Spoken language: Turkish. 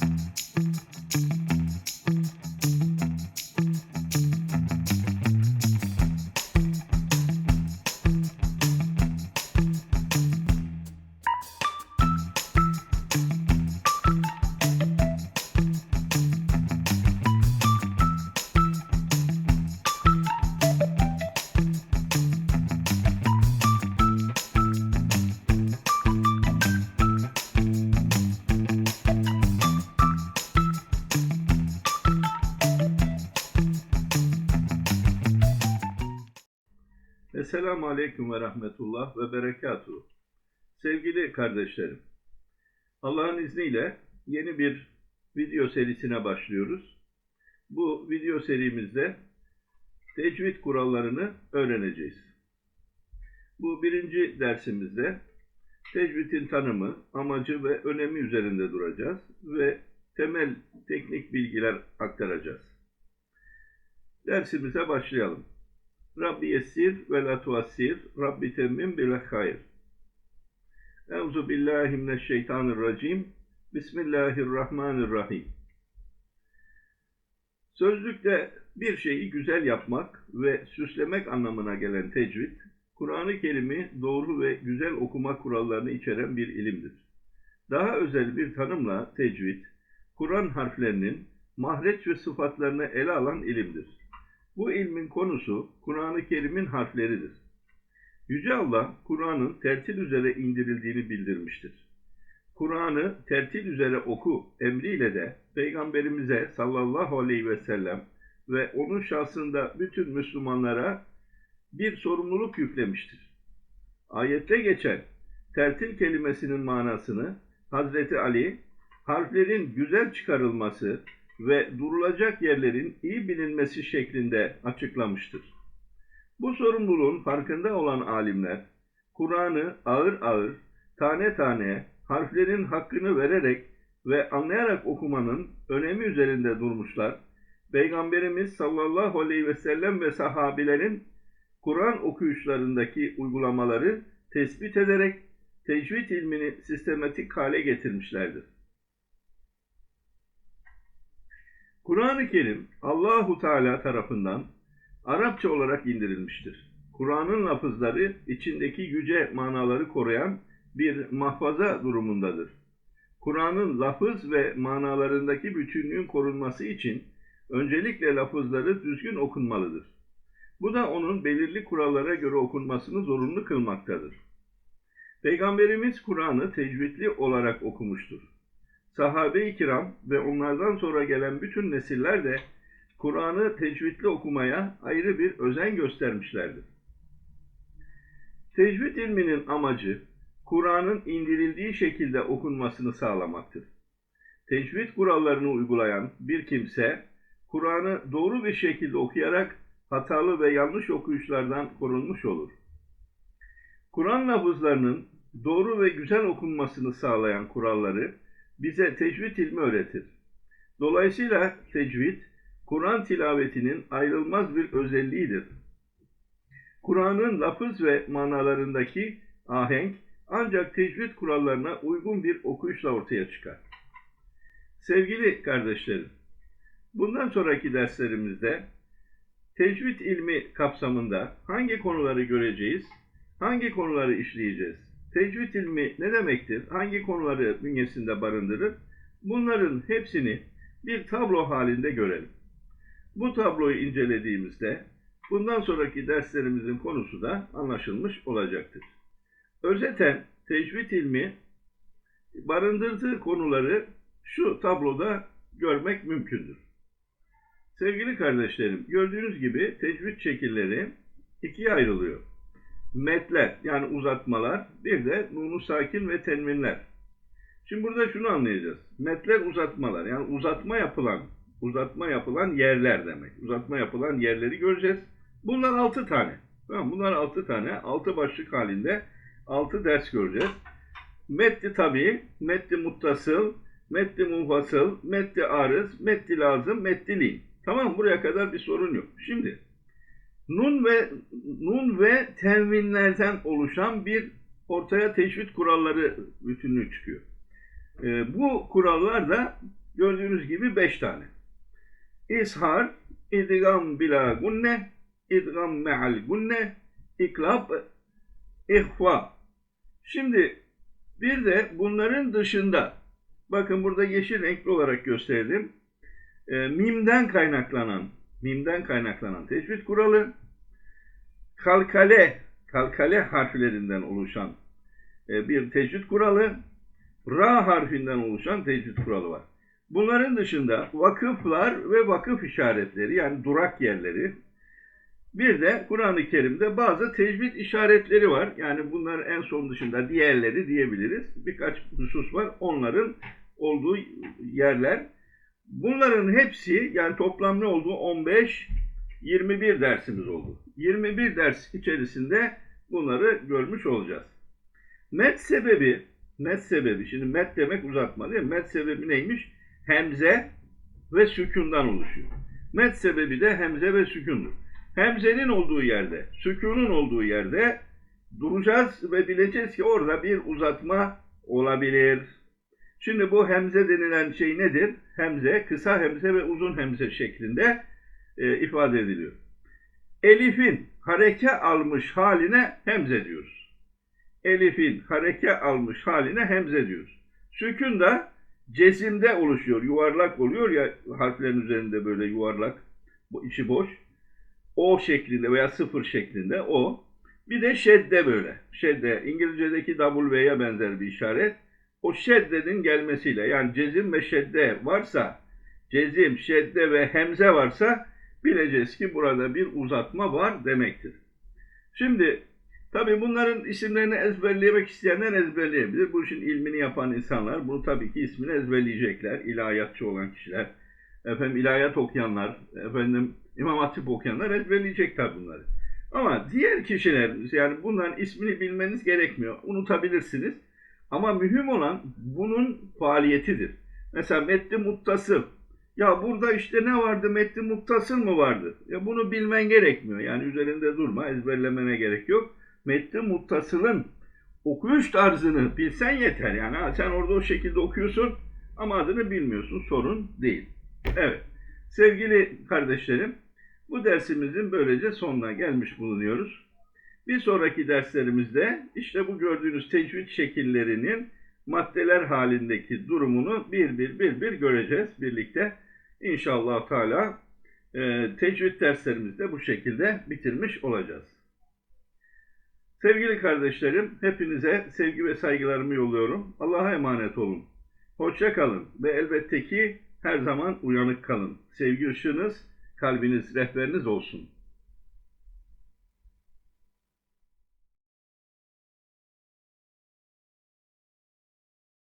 Mm-hmm. Esselamu Aleyküm ve Rahmetullah ve Berekatuhu. Sevgili kardeşlerim, Allah'ın izniyle yeni bir video serisine başlıyoruz. Bu video serimizde tecvid kurallarını öğreneceğiz. Bu birinci dersimizde tecvidin tanımı, amacı ve önemi üzerinde duracağız ve temel teknik bilgiler aktaracağız. Dersimize başlayalım. Rabbi yessir ve la tuassir, Rabbi temmim bile hayır. Euzu billahi mineşşeytanirracim. Bismillahirrahmanirrahim. Sözlükte bir şeyi güzel yapmak ve süslemek anlamına gelen tecvid, Kur'an-ı Kerim'i doğru ve güzel okuma kurallarını içeren bir ilimdir. Daha özel bir tanımla tecvid, Kur'an harflerinin mahreç ve sıfatlarını ele alan ilimdir. Bu ilmin konusu Kur'an-ı Kerim'in harfleridir. Yüce Allah, Kur'an'ın tertil üzere indirildiğini bildirmiştir. Kur'an'ı tertil üzere oku emriyle de Peygamberimize sallallahu aleyhi ve sellem ve onun şahsında bütün Müslümanlara bir sorumluluk yüklemiştir. Ayette geçen tertil kelimesinin manasını Hazreti Ali, harflerin güzel çıkarılması, ve durulacak yerlerin iyi bilinmesi şeklinde açıklamıştır. Bu sorumluluğun farkında olan alimler, Kur'an'ı ağır ağır, tane tane, harflerin hakkını vererek ve anlayarak okumanın önemi üzerinde durmuşlar. Peygamberimiz sallallahu aleyhi ve sellem ve sahabilerin Kur'an okuyuşlarındaki uygulamaları tespit ederek tecvid ilmini sistematik hale getirmişlerdir. Kur'an-ı Kerim Allahu Teala tarafından Arapça olarak indirilmiştir. Kur'an'ın lafızları içindeki yüce manaları koruyan bir mahfaza durumundadır. Kur'an'ın lafız ve manalarındaki bütünlüğün korunması için öncelikle lafızları düzgün okunmalıdır. Bu da onun belirli kurallara göre okunmasını zorunlu kılmaktadır. Peygamberimiz Kur'an'ı tecvidli olarak okumuştur sahabe-i kiram ve onlardan sonra gelen bütün nesiller de Kur'an'ı tecvidli okumaya ayrı bir özen göstermişlerdir. Tecvid ilminin amacı, Kur'an'ın indirildiği şekilde okunmasını sağlamaktır. Tecvid kurallarını uygulayan bir kimse, Kur'an'ı doğru bir şekilde okuyarak hatalı ve yanlış okuyuşlardan korunmuş olur. Kur'an lafızlarının doğru ve güzel okunmasını sağlayan kuralları, bize tecvid ilmi öğretir. Dolayısıyla tecvid, Kur'an tilavetinin ayrılmaz bir özelliğidir. Kur'an'ın lafız ve manalarındaki ahenk ancak tecvid kurallarına uygun bir okuyuşla ortaya çıkar. Sevgili kardeşlerim, bundan sonraki derslerimizde tecvid ilmi kapsamında hangi konuları göreceğiz, hangi konuları işleyeceğiz? Tecvid ilmi ne demektir? Hangi konuları bünyesinde barındırır? Bunların hepsini bir tablo halinde görelim. Bu tabloyu incelediğimizde bundan sonraki derslerimizin konusu da anlaşılmış olacaktır. Özeten tecvid ilmi barındırdığı konuları şu tabloda görmek mümkündür. Sevgili kardeşlerim, gördüğünüz gibi tecvid şekilleri ikiye ayrılıyor metler yani uzatmalar, bir de nunu sakin ve tenminler. Şimdi burada şunu anlayacağız. Metler uzatmalar yani uzatma yapılan, uzatma yapılan yerler demek. Uzatma yapılan yerleri göreceğiz. Bunlar altı tane. Tamam, bunlar altı tane. Altı başlık halinde altı ders göreceğiz. Metti tabi, metti muttasıl, metti munfasıl, metti arız, metti lazım, metti lin. Tamam buraya kadar bir sorun yok. Şimdi nun ve nun ve tenvinlerden oluşan bir ortaya teşvit kuralları bütünlüğü çıkıyor. E, bu kurallar da gördüğünüz gibi beş tane. İshar, idgam bila gunne, idgam me'al gunne, iklab, ihva. Şimdi bir de bunların dışında, bakın burada yeşil renkli olarak gösterdim. E, mimden kaynaklanan, mimden kaynaklanan tecvid kuralı, kalkale, kalkale harflerinden oluşan e, bir tecvid kuralı, ra harfinden oluşan tecvid kuralı var. Bunların dışında vakıflar ve vakıf işaretleri yani durak yerleri, bir de Kur'an-ı Kerim'de bazı tecvid işaretleri var. Yani bunlar en son dışında diğerleri diyebiliriz. Birkaç husus var. Onların olduğu yerler. Bunların hepsi yani toplam ne oldu? 15 21 dersimiz oldu. 21 ders içerisinde bunları görmüş olacağız. Met sebebi, met sebebi, şimdi met demek uzatma değil mi? Met sebebi neymiş? Hemze ve sükundan oluşuyor. Met sebebi de hemze ve sükundur. Hemzenin olduğu yerde, sükunun olduğu yerde duracağız ve bileceğiz ki orada bir uzatma olabilir. Şimdi bu hemze denilen şey nedir? Hemze, kısa hemze ve uzun hemze şeklinde e, ifade ediliyor. Elif'in hareke almış haline hemze diyoruz. Elif'in hareke almış haline hemze diyoruz. Sükun da cezimde oluşuyor, yuvarlak oluyor ya harflerin üzerinde böyle yuvarlak, bu içi boş. O şeklinde veya sıfır şeklinde o. Bir de şedde böyle. Şedde İngilizce'deki W'ye benzer bir işaret. O şeddenin gelmesiyle yani cezim ve şedde varsa, cezim, şedde ve hemze varsa bileceğiz ki burada bir uzatma var demektir. Şimdi tabi bunların isimlerini ezberlemek isteyenler ezberleyebilir. Bu işin ilmini yapan insanlar bunu tabii ki ismini ezberleyecekler. İlahiyatçı olan kişiler, efendim ilahiyat okuyanlar, efendim İmam Hatip okuyanlar ezberleyecek tabi bunları. Ama diğer kişiler yani bunların ismini bilmeniz gerekmiyor. Unutabilirsiniz. Ama mühim olan bunun faaliyetidir. Mesela metni muttasıl. Ya burada işte ne vardı? Metni muttasıl mı vardı? Ya bunu bilmen gerekmiyor. Yani üzerinde durma, ezberlemene gerek yok. Metni muttasılın okuyuş tarzını bilsen yeter. Yani ha, sen orada o şekilde okuyorsun ama adını bilmiyorsun. Sorun değil. Evet. Sevgili kardeşlerim, bu dersimizin böylece sonuna gelmiş bulunuyoruz. Bir sonraki derslerimizde işte bu gördüğünüz tecvid şekillerinin maddeler halindeki durumunu bir bir bir bir göreceğiz birlikte. İnşallah Teala e, tecvid derslerimizde bu şekilde bitirmiş olacağız. Sevgili kardeşlerim, hepinize sevgi ve saygılarımı yolluyorum. Allah'a emanet olun. Hoşça kalın ve elbette ki her zaman uyanık kalın. Sevgi ışığınız, kalbiniz, rehberiniz olsun.